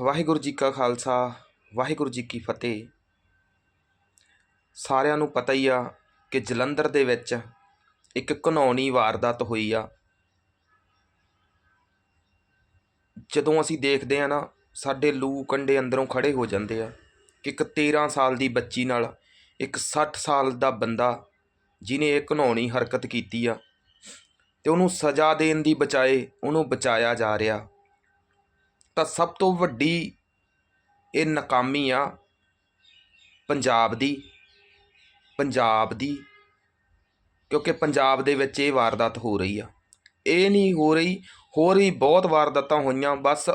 ਵਾਹਿਗੁਰੂ ਜੀ ਕਾ ਖਾਲਸਾ, ਵਾਹਿਗੁਰੂ ਜੀ ਕੀ ਫਤਿਹ। ਸਾਰਿਆਂ ਨੂੰ ਪਤਾ ਹੀ ਆ ਕਿ ਜਲੰਧਰ ਦੇ ਵਿੱਚ ਇੱਕ ਘਨੌਣੀ ਵਾਰਦਾਤ ਹੋਈ ਆ। ਜਦੋਂ ਅਸੀਂ ਦੇਖਦੇ ਆ ਨਾ, ਸਾਡੇ ਲੂ ਕੰਡੇ ਅੰਦਰੋਂ ਖੜੇ ਹੋ ਜਾਂਦੇ ਆ ਕਿ ਇੱਕ 13 ਸਾਲ ਦੀ ਬੱਚੀ ਨਾਲ ਇੱਕ 60 ਸਾਲ ਦਾ ਬੰਦਾ ਜਿਨੇ ਇਹ ਘਨੌਣੀ ਹਰਕਤ ਕੀਤੀ ਆ ਤੇ ਉਹਨੂੰ ਸਜ਼ਾ ਦੇਣ ਦੀ ਬਜਾਏ ਉਹਨੂੰ ਬਚਾਇਆ ਜਾ ਰਿਹਾ। ਤਾਂ ਸਭ ਤੋਂ ਵੱਡੀ ਇਹ ਨਾਕਾਮੀ ਆ ਪੰਜਾਬ ਦੀ ਪੰਜਾਬ ਦੀ, ਕਿਉਂਕਿ ਪੰਜਾਬ ਦੇ ਵਿੱਚ ਇਹ ਵਾਰਦਾਤ ਹੋ ਰਹੀ ਆ। ਇਹ ਨਹੀਂ ਹੋ ਰਹੀ, ਹੋਰ ਵੀ ਬਹੁਤ ਵਾਰਦਾਤਾਂ ਹੋਈਆਂ, ਬਸ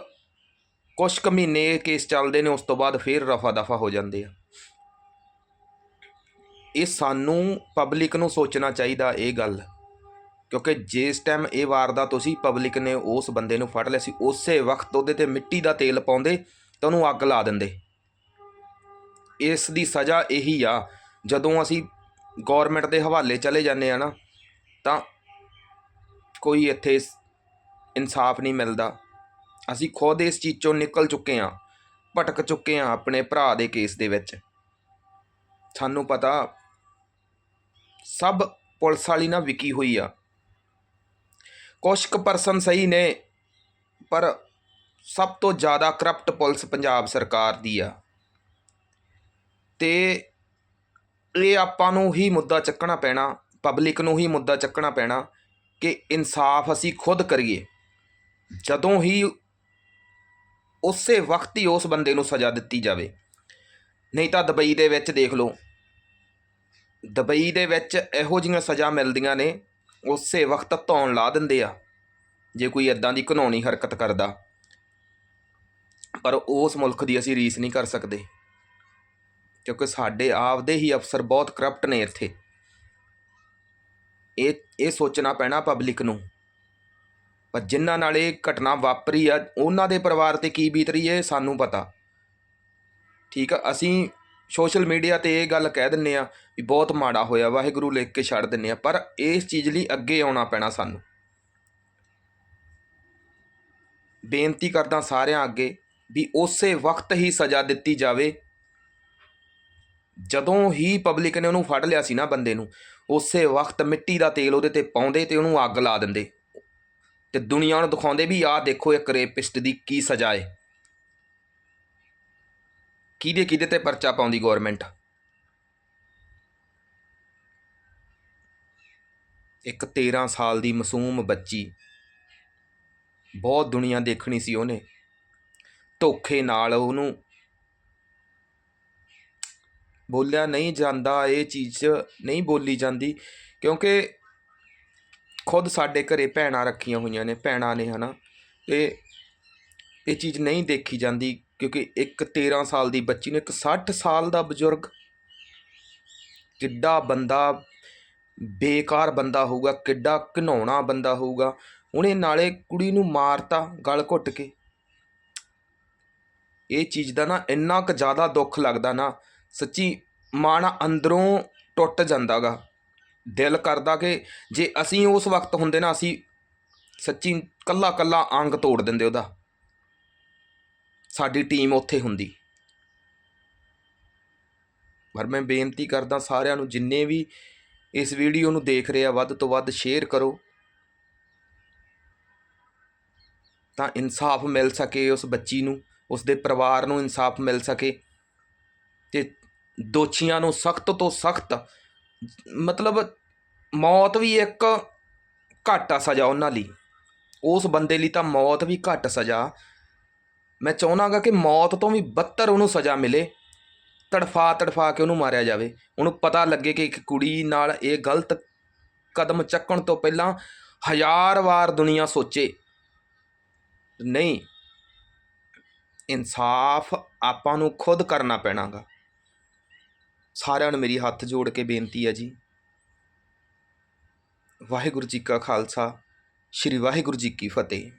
ਕੁਝ ਕੁ ਮਹੀਨੇ ਇਹ ਕੇਸ ਚੱਲਦੇ ਨੇ, ਉਸ ਤੋਂ ਬਾਅਦ ਫੇਰ ਰਫਾ ਦਫਾ ਹੋ ਜਾਂਦੇ ਆ। ਇਹ ਸਾਨੂੰ ਪਬਲਿਕ ਨੂੰ ਸੋਚਣਾ ਚਾਹੀਦਾ, ਇਹ ਗੱਲ। ਕਿਉਂਕਿ ਜਿਸ ਟਾਈਮ ਇਹ ਵਾਰਦਾਤ ਤੁਸੀਂ ਪਬਲਿਕ ਨੇ ਉਸ ਬੰਦੇ ਨੂੰ ਫੜ ਲਿਆ ਸੀ, ਉਸੇ ਵਕਤ ਉਹਦੇ ਤੇ ਮਿੱਟੀ ਦਾ ਤੇਲ ਪਾਉਂਦੇ ਤਾਂ ਉਹਨੂੰ ਅੱਗ ਲਾ ਦਿੰਦੇ। ਇਸ ਦੀ ਸਜ਼ਾ ਇਹੀ ਆ, ਜਦੋਂ ਅਸੀਂ ਗਵਰਨਮੈਂਟ ਦੇ ਹਵਾਲੇ ਚਲੇ ਜਾਂਦੇ ਆ ਨਾ, ਤਾਂ ਕੋਈ ਇੱਥੇ ਇਨਸਾਫ ਨਹੀਂ ਮਿਲਦਾ। ਅਸੀਂ ਖੁਦ ਇਸ ਚੀਜ਼ ਚੋਂ ਨਿਕਲ ਚੁੱਕੇ ਆ, ਭਟਕ ਚੁੱਕੇ ਆ ਆਪਣੇ ਭਰਾ ਦੇ ਕੇਸ ਦੇ ਵਿੱਚ। ਸਾਨੂੰ ਪਤਾ, ਸਭ ਪੁਲਿਸ ਵਾਲੀ ਨਾ ਵਿਕੀ ਹੋਈ ਆ। ਕੁਛ ਕੁ ਪਰਸਨ ਸਹੀ ਨੇ, ਪਰ ਸਭ ਤੋਂ ਜ਼ਿਆਦਾ ਕਰਪਟ ਪੁਲਿਸ ਪੰਜਾਬ ਸਰਕਾਰ ਦੀ ਆ। ਤੇ ਇਹ ਆਪਾਂ ਨੂੰ ਹੀ ਮੁੱਦਾ ਚੱਕਣਾ ਪੈਣਾ ਪਬਲਿਕ ਨੂੰ ਹੀ ਮੁੱਦਾ ਚੱਕਣਾ ਪੈਣਾ ਕਿ ਇਨਸਾਫ ਅਸੀਂ ਖੁਦ ਕਰੀਏ। ਜਦੋਂ ਹੀ ਉਸੇ ਵਕਤ ਹੀ ਉਸ ਬੰਦੇ ਨੂੰ ਸਜ਼ਾ ਦਿੱਤੀ ਜਾਵੇ। ਨਹੀਂ ਤਾਂ ਦੁਬਈ ਦੇ ਵਿੱਚ ਦੇਖ ਲਓ। ਦੁਬਈ ਦੇ ਵਿੱਚ ਇਹੋ ਜਿਹੀਆਂ ਸਜ਼ਾ ਮਿਲਦੀਆਂ ਨੇ ਉਸੇ ਵਕਤ ਧੌਣ ਲਾ ਦਿੰਦੇ ਆ, ਜੇ ਕੋਈ ਇਦਾਂ ਦੀ ਘਨੌਣੀ ਹਰਕਤ ਕਰਦਾ। ਪਰ ਉਸ ਮੁਲਕ ਦੀ ਅਸੀਂ ਰੀਸ ਨਹੀਂ ਕਰ ਸਕਦੇ, ਕਿਉਂਕਿ ਸਾਡੇ ਆਪਦੇ ਹੀ ਅਫਸਰ ਬਹੁਤ ਕਰਪਟ ਨੇ ਇੱਥੇ। ਇਹ ਇਹ ਸੋਚਣਾ ਪੈਣਾ ਪਬਲਿਕ ਨੂੰ, ਪਰ ਜਿਨ੍ਹਾਂ ਨਾਲ ਇਹ ਘਟਨਾ ਵਾਪਰੀ ਆ, ਉਹਨਾਂ ਦੇ ਪਰਿਵਾਰ ਤੇ ਕੀ ਬੀਤ ਰਹੀ ਹੈ ਸਾਨੂੰ ਪਤਾ। ਠੀਕ ਆ, ਅਸੀਂ ਸੋਸ਼ਲ ਮੀਡੀਆ ਤੇ ਇਹ ਗੱਲ ਕਹਿ ਦਿੰਨੇ ਆ ਵੀ ਬਹੁਤ ਮਾੜਾ ਹੋਇਆ, ਵਾਹਿਗੁਰੂ ਲਿਖ ਕੇ ਛੱਡ ਦਿੰਨੇ ਆ, ਪਰ ਇਸ ਚੀਜ਼ ਲਈ ਅੱਗੇ ਆਉਣਾ ਪੈਣਾ ਸਾਨੂੰ। ਬੇਨਤੀ ਕਰਦਾ ਸਾਰਿਆਂ ਅੱਗੇ ਵੀ ਉਸੇ ਵਕਤ ਹੀ ਸਜ਼ਾ ਦਿੱਤੀ ਜਾਵੇ। ਜਦੋਂ ਹੀ ਪਬਲਿਕ ਨੇ ਉਹਨੂੰ ਫੜ ਲਿਆ ਸੀ ਨਾ ਬੰਦੇ ਨੂੰ, ਉਸੇ ਵਕਤ ਮਿੱਟੀ ਦਾ ਤੇਲ ਉਹਦੇ ਤੇ ਪਾਉਂਦੇ ਤੇ ਉਹਨੂੰ ਅੱਗ ਲਾ ਦਿੰਦੇ। ਤੇ ਦੁਨੀਆ ਨੂੰ ਦਿਖਾਉਂਦੇ ਵੀ ਆਹ ਦੇਖੋ ਇੱਕ ਰੇਪਿਸਟ ਦੀ ਕੀ ਸਜ਼ਾ ਹੈ ਕਿਹਦੇ ਕਿਹਦੇ ਤੇ ਪਰਚਾ ਪਾਉਂਦੀ ਗਵਰਨਮੈਂਟ ਇੱਕ 13 ਸਾਲ ਦੀ ਮਾਸੂਮ ਬੱਚੀ। ਬਹੁਤ ਦੁਨੀਆ ਦੇਖਣੀ ਸੀ ਉਹਨੇ। ਧੋਖੇ ਨਾਲ ਉਹਨੂੰ ਬੋਲਿਆ ਨਹੀਂ ਜਾਂਦਾ, ਇਹ ਚੀਜ਼ ਨਹੀਂ ਬੋਲੀ ਜਾਂਦੀ, ਕਿਉਂਕਿ ਖੁਦ ਸਾਡੇ ਘਰੇ ਭੈਣਾਂ ਰੱਖੀਆਂ ਹੋਈਆਂ ਨੇ, ਭੈਣਾਂ ਨੇ ਹਨਾ। ਤੇ ਇਹ ਚੀਜ਼ ਨਹੀਂ ਦੇਖੀ ਜਾਂਦੀ। ਕਿਉਂਕਿ ਇੱਕ 13 ਸਾਲ ਦੀ ਬੱਚੀ ਨੂੰ ਇੱਕ 60 ਸਾਲ ਦਾ ਬਜ਼ੁਰਗ ਕਿੱਡਾ ਬੰਦਾ, ਬੇਕਾਰ ਬੰਦਾ ਹੋਊਗਾ, ਕਿੱਡਾ ਘਿਨਾਉਣਾ ਬੰਦਾ ਹੋਊਗਾ। ਉਹਨੇ ਨਾਲੇ ਕੁੜੀ ਨੂੰ ਮਾਰਤਾ ਗਲ ਘੁੱਟ ਕੇ। ਇਹ ਚੀਜ਼ ਦਾ ਨਾ ਇੰਨਾ ਕੁ ਜ਼ਿਆਦਾ ਦੁੱਖ ਲੱਗਦਾ ਨਾ, ਸੱਚੀ ਮਨ ਅੰਦਰੋਂ ਟੁੱਟ ਜਾਂਦਾਗਾ। ਦਿਲ ਕਰਦਾ ਕਿ ਜੇ ਅਸੀਂ ਉਸ ਵਕਤ ਹੁੰਦੇ ਨਾ, ਅਸੀਂ ਸੱਚੀ ਕੱਲਾ ਕੱਲਾ ਅੰਗ ਤੋੜ ਦਿੰਦੇ ਉਹਦਾ। ਸਾਡੀ ਟੀਮ ਉੱਥੇ ਹੁੰਦੀ। ਪਰ ਮੈਂ ਬੇਨਤੀ ਕਰਦਾ ਸਾਰਿਆਂ ਨੂੰ, ਜਿੰਨੇ ਵੀ ਇਸ ਵੀਡੀਓ ਨੂੰ ਦੇਖ ਰਹੇ ਆ, ਵੱਧ ਤੋਂ ਵੱਧ ਸ਼ੇਅਰ ਕਰੋ। ਤਾਂ ਇਨਸਾਫ ਮਿਲ ਸਕੇ ਉਸ ਬੱਚੀ ਨੂੰ, ਉਸ ਦੇ ਪਰਿਵਾਰ ਨੂੰ ਇਨਸਾਫ ਮਿਲ ਸਕੇ। ਤੇ ਦੋਸ਼ੀਆਂ ਨੂੰ ਸਖਤ ਤੋਂ ਸਖਤ, ਮਤਲਬ ਮੌਤ ਵੀ ਇੱਕ ਘੱਟ ਆ ਸਜ਼ਾ ਉਹਨਾਂ ਲਈ। ਉਸ ਬੰਦੇ ਲਈ ਤਾਂ ਮੌਤ ਵੀ ਘੱਟ ਸਜ਼ਾ। ਮੈਂ ਚਾਹਨਾਗਾ ਕਿ ਮੌਤ ਤੋਂ ਵੀ ਬੱਤਰ ਉਹਨੂੰ ਸਜ਼ਾ ਮਿਲੇ, ਤੜਫਾ ਤੜਫਾ ਕੇ ਉਹਨੂੰ ਮਾਰਿਆ ਜਾਵੇ। ਉਹਨੂੰ ਪਤਾ ਲੱਗੇ ਕਿ ਇੱਕ ਕੁੜੀ ਨਾਲ ਇਹ ਗਲਤ ਕਦਮ ਚੱਕਣ ਤੋਂ ਪਹਿਲਾਂ ਹਜ਼ਾਰ ਵਾਰ ਦੁਨੀਆ ਸੋਚੇ। ਨਹੀਂ, ਇਨਸਾਫ ਆਪਾਂ ਨੂੰ ਖੁਦ ਕਰਨਾ ਪੈਣਾਗਾ। ਸਾਰਿਆਂ ਨੂੰ ਮੇਰੀ ਹੱਥ ਜੋੜ ਕੇ ਬੇਨਤੀ ਹੈ ਜੀ। ਵਾਹਿਗੁਰੂ ਜੀ ਕਾ ਖਾਲਸਾ, ਸ੍ਰੀ ਵਾਹਿਗੁਰੂ ਜੀ ਕੀ ਫਤਿਹ।